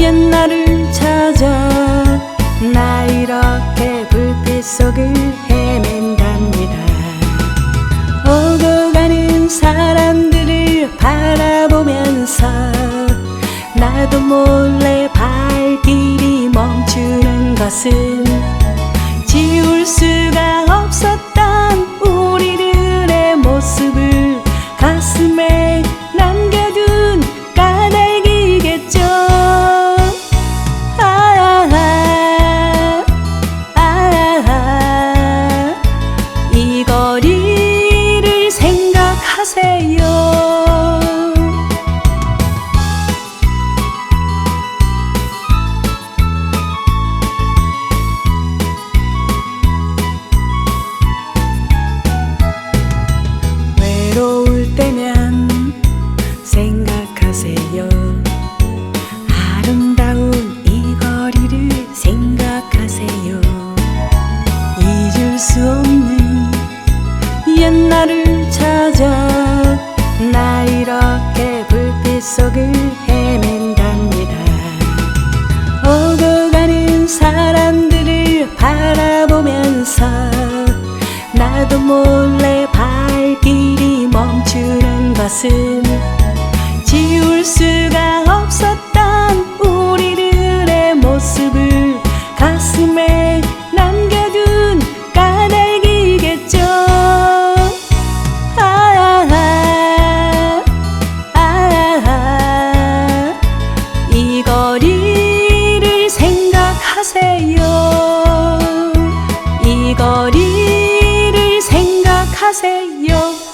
옛날을 찾아 나 이렇게 불빛 속을 헤맨답니다. 오고 가는 사람들을 바라보면서 나도 몰래 발길이 멈추는 것은 수 없는 옛날을 찾아 나 이렇게 불빛 속을 헤맨답니다. 오고 가는 사람들을 바라보면서 나도 몰래 발길이 멈추는 것은 지울 수가 없었던 우리들의 모습을 가슴에 생각하세요. 이 거리를 생각하세요